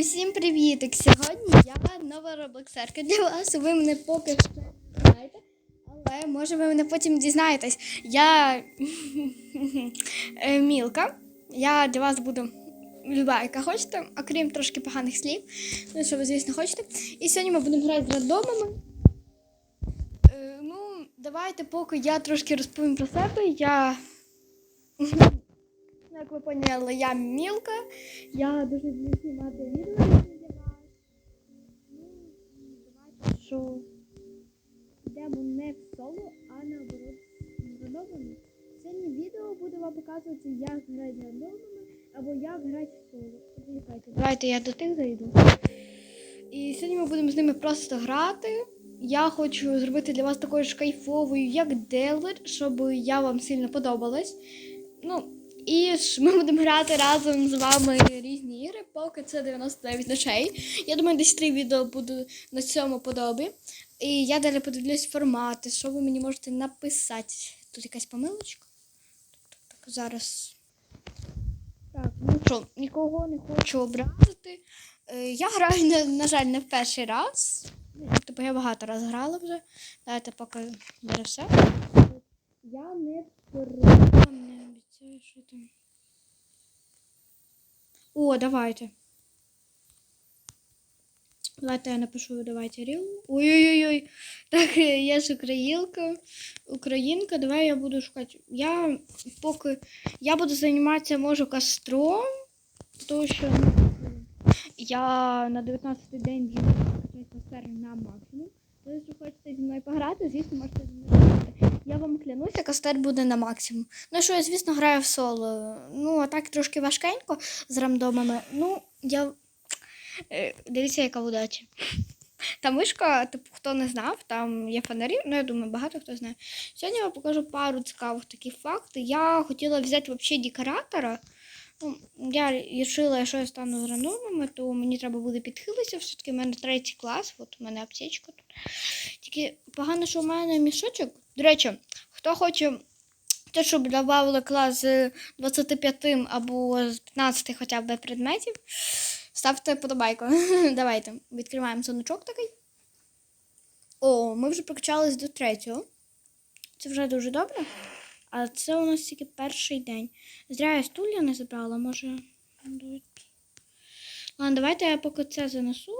Усім привітик! Сьогодні я нова роблоксерка для вас. Ви мене поки що не знаєте, але може ви мене потім дізнаєтесь. Я е, Мілка. Я для вас буду люба, яка хочете, окрім трошки поганих слів. Ну, що ви, звісно, хочете. І сьогодні ми будемо грати з рандомами. Е, ну, давайте, поки я трошки розповім про себе. Я. Як ви поняли, я Мілка. Я дуже люблю знімати відео для вас. Ну, давайте, що йдемо не в соло, а наоборот з рандомами. Сьогодні відео буде вам показувати, як грати з рандомами або як грати в соло. Почекайте, Давайте я до тих зайду. І сьогодні ми будемо з ними просто грати. Я хочу зробити для вас такою ж кайфовою, як Делвер, щоб я вам сильно подобалась. Ну, і ж ми будемо грати разом з вами різні ігри, поки це 99 ночей. Я думаю, десь три відео буду на цьому подобі. І я далі подивлюсь формати, що ви мені можете написати. Тут якась помилочка. Так, так, так, зараз. Так, ну що, нікого не хочу образити. Е, Я граю, на, на жаль, не в перший раз. Тобто я багато раз грала вже. Давайте поки зараз все. Я не про що там. О, давайте. Давайте я напишу, давайте ріл. Ой-ой-ой. Так, я ж українка. Українка, давай я буду шукати. Я поки я буду займатися, може, костром, тому що я на 19-й день костер на максимум. Якщо хочете зі мною пограти, звісно, можете зі мною пограти. Я вам клянуся, костер буде на максимум. Ну що, я, звісно, граю в соло. Ну, а так трошки важкенько з рандомами. Ну, я. Е, Дивіться, яка удача. Та мишка, типу, хто не знав, там є фонарі, ну я думаю, багато хто знає. Сьогодні я вам покажу пару цікавих таких фактів. Я хотіла взяти взагалі декоратора. Ну, я вирішила, що я стану з рандомами, то мені треба буде підхилитися. Все-таки в мене третій клас, от у мене аптечка тут. Тільки погано, що в мене мішочок. До речі, хто хоче те, щоб додавали клас з 25 або з 15 хоча б предметів, ставте подобайку. Давайте відкриваємо сундучок такий. О, ми вже прокачались до третього. Це вже дуже добре. А це у нас тільки перший день. Зря я стулья не забрала, може. Ладно, давайте я поки це занесу.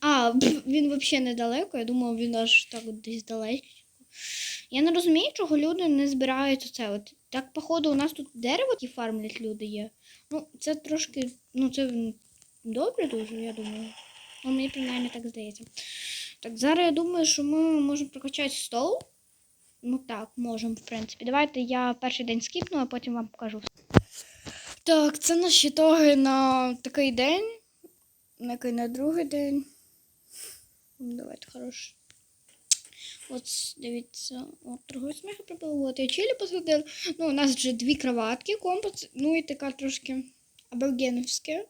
А, він взагалі недалеко. Я думала, він аж так десь далеко. Я не розумію, чого люди не збирають оце. От. Так, походу, у нас тут дерево ті фармлять люди є. Ну, це трошки, ну, це добре дуже, я думаю. Ну, мені принаймні так здається. Так, зараз я думаю, що ми можемо прокачати стол. Ну так, можемо, в принципі. Давайте я перший день скіпну, а потім вам покажу. Так, це наші ітоги на такий день. На який на другий день. Давайте хорош. От дивіться, от торговець сміху прибув, от я чилі посадив. Ну, у нас вже дві кроватки, компас, ну і така трошки аборгеновська.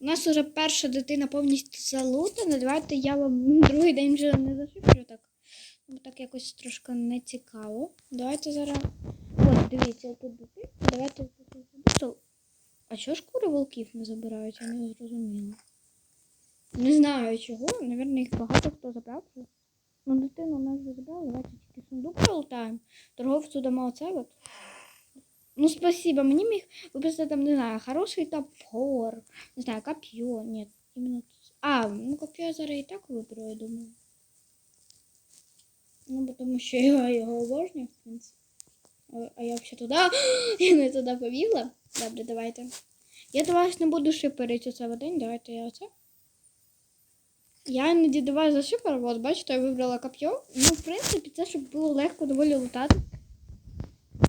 У нас вже перша дитина повністю залутана. Давайте я вам другий день вже не зашифрю так. Бо так якось трошки не цікаво. Давайте зараз. От, дивіться, тут дитина. Давайте тут. А чого шкури волків не забирають? Я не зрозуміла. Не знаю чого. Навірно, їх багато хто забрав. Ну, дитину у нас вже забрали. Давайте тільки сундук пролутаємо. Торговцю дамо оце от. Ну, спасибо. Мені міг виписати там, не знаю, хороший топор. Не знаю, копье. Нет, именно. А, ну копье я зараз і так виберу, я думаю. Ну, тому що я його обожнюю, в принципі. А, я взагалі туди. Я не туди побігла. Добре, давайте. Я до вас не буду шиперити оце в день, давайте я оце. Я іноді до вас зашипер, от бачите, я вибрала коп'є. Ну, в принципі, це щоб було легко доволі лутати.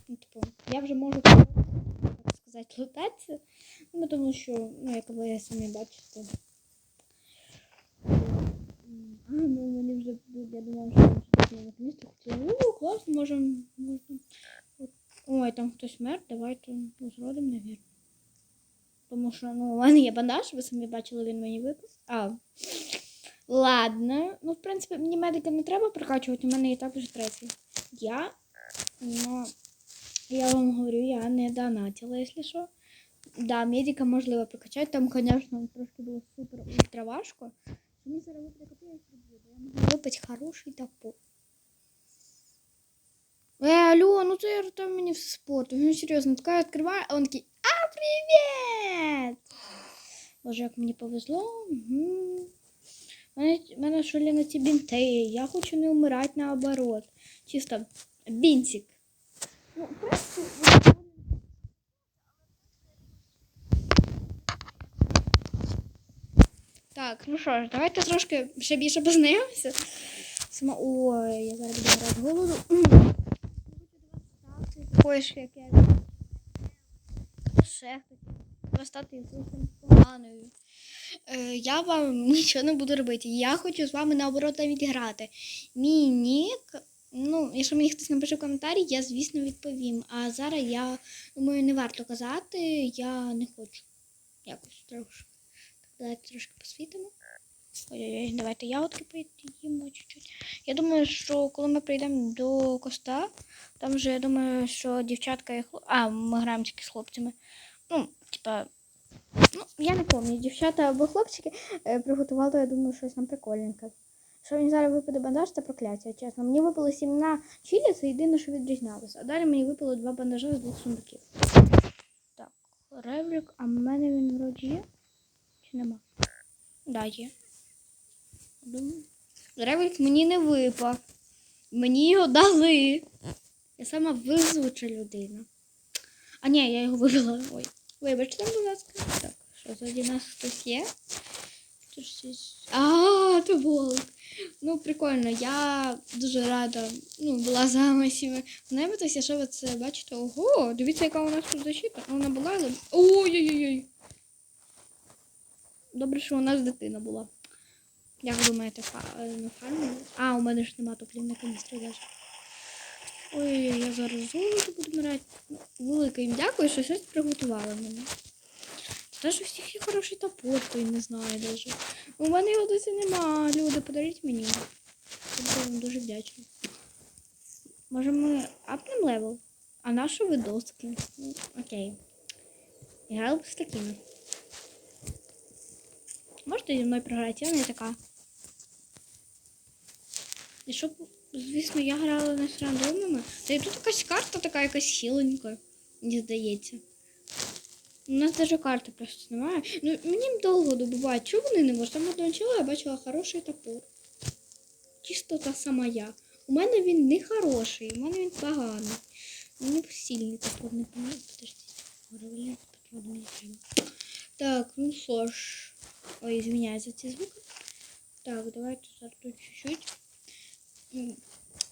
Ну, типу, я вже можу так сказати лутатися. Ну, тому що, ну, як ви самі бачите. А, ну вони вже я думала, що на наконец-то хотіли. О, класно, можемо. От. Ой, там хтось мер, давайте зродимо, навірно. Тому що, ну, у мене є бандаж, ви самі бачили, він мені випав. А. Ладно. Ну, в принципі, мені медика не треба прокачувати, у мене і так вже третій. Я, ну, я вам говорю, я не донатила, якщо що. Да, медика можливо прокачати. Там, звісно, трошки було супер ультра важко. Мені зараз буде. Я можу випити хороший топор. Е, алло, ну це там мені все спорту. Ну серйозно, така відкриває, а він такий, а, привіт! Боже, мені повезло. Угу. Мене, мене шалені ці бінти. Я хочу не вмирати наоборот. Чисто бінтик. Ну, в принципі, Так, ну що ж, давайте трошки ще більше познайомимося. Сама... Ой, я зараз буду грати голоду. Такої як я. Ще хтось. Треба стати якоюсь поганою. Е, я вам нічого не буду робити. Я хочу з вами наоборот навіть грати. Мій нік, ну, якщо мені хтось напише в коментарі, я, звісно, відповім. А зараз я думаю, не варто казати, я не хочу. Якось трошки. Давайте трошки посвітимо. Ой-ой-ой, давайте ягодки поїдемо чуть-чуть. Я думаю, що коли ми прийдемо до коста, там вже я думаю, що дівчатка і хлоп... А, ми граємо тільки з хлопцями. Ну, типа. Ну, я не пам'ятаю, дівчата або хлопчики е, приготували, я думаю, щось нам прикольненьке. Що мені зараз випаде бандаж, це прокляття, чесно. Мені випало сімна чилі, це єдине, що відрізнялося. А далі мені випало два бандажа з двох сундуків. Так, ревлік, а в мене він вроді є? Чи нема? Да, є. Думаю. Мені не випав. Мені його дали. Я сама везуча людина. А ні, я його вибила. Ой. Вибачте, будь ласка. Так, що ззаді нас хтось є? А, то волк. Ну, прикольно, я дуже рада. Ну, була за вами всіми знайомитися, якщо ви це бачите. Ого, дивіться, яка у нас тут защита. Ну, Вона була, але. Ой-ой-ой. Добре, що у нас дитина була. Як думаєте, фа... е, на фармі? А, у мене ж нема топлівної каністри навіть. Ой, я зараз золото буду брати. Велике їм дякую, що щось приготували мені. Даже у всіх є хороший топор, то й не знаю даже. У мене його досі нема. Люди, подаріть мені. Я вам дуже вдячна. Може ми апнемо левел? А на що ви доски? Ну, окей. Грали б з такими. Можете зі мною програти? Я не така. І щоб, звісно, я грала не з рандомами. Та й тут якась карта така якась хіленька, мені здається. У нас навіть карти просто немає. Ну, мені довго добувають. Чого вони не можуть? Там одного чола я бачила хороший топор. Чисто та сама я. У мене він не хороший, у мене він поганий. Мені сильний топор не поможе. Подождіть. Так, ну що ж. Ой, звиняюсь ці звуки. Так, давайте тут чуть-чуть.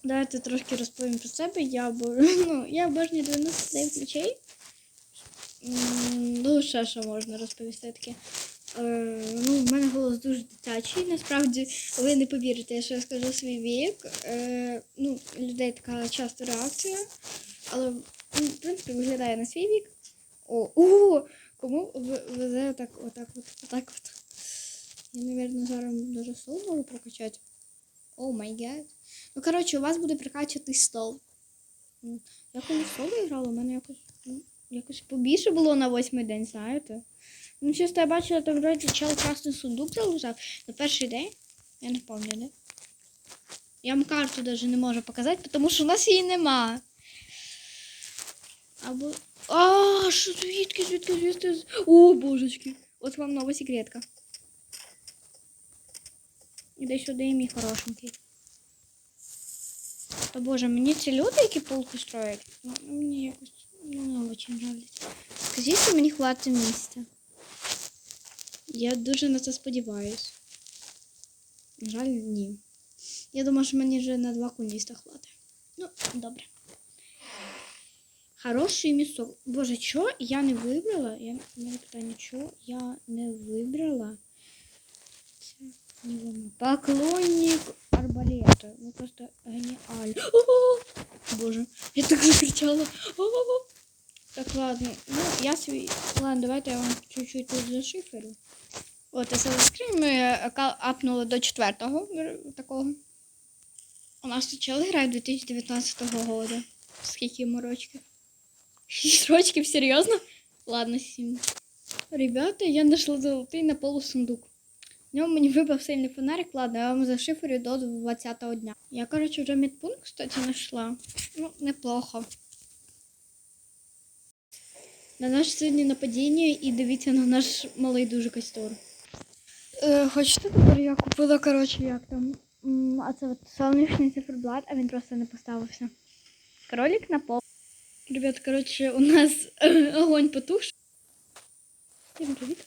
Давайте трошки розповім про себе. Я, ну, я обожнюю 99 ключей. Ну, ще що можна розповісти таке. Е, ну, в мене голос дуже дитячий. Насправді, ви не повірите, що я скажу свій вік. Е, ну, людей така часто реакція. Але, ну, в принципі, виглядає на свій вік. О, о, кому везе отак, отак, от, отак от. Я, мабуть, зараз дуже можу прокачати. О май гад. Ну, коротше, у вас буде прокачати стол. Я коли в соло грала, у мене якось, ну, якось побільше було на восьмий день, знаєте. Ну, чисто я бачила, там вроді чел красний сундук залишав на перший день. Я не пам'ятаю, де. Я вам карту навіть не можу показати, тому що у нас її нема. Або. А, що звідки, звідки, звідки? О, божечки. От вам нова секретка. Іди сюди, мій хорошенький. Та боже, мені ці люди, які полку строять, ну, мені якось не дуже нравиться. Скажіть, що мені хватить місця. Я дуже на це сподіваюсь. На жаль, ні. Я думаю, що мені вже на два куніста хватить. Ну, добре. Хороший місок. Боже, що я не вибрала? Я питання, що я не вибрала? Це. Поклонник арбалета. Ну просто геніально. О, Боже, я так закричала. Так, ладно. Ну, я свій. Ладно, давайте я вам чуть-чуть тут зашиферю. От, SL ми апнули до четвертого такого. У нас тут чели грають 2019 року. Скільки йому рочків? 6 рочків, серйозно? Ладно, сім. Ребята, я знайшла золотий на полу сундук. В ньому мені випав сильний фонарик, ладно, я вам зашифрую до 20-го дня. Я, коротше, вже медпункт, кстати, знайшла. Ну, неплохо. На наше сьогодні нападіння і дивіться на наш малий дуже костюр. Е, хочете тепер я купила, коротше, як там. А це от сонячний циферблат, а він просто не поставився. Кролик на пол. Ребят, коротше, у нас огонь потуш. Всім привіт.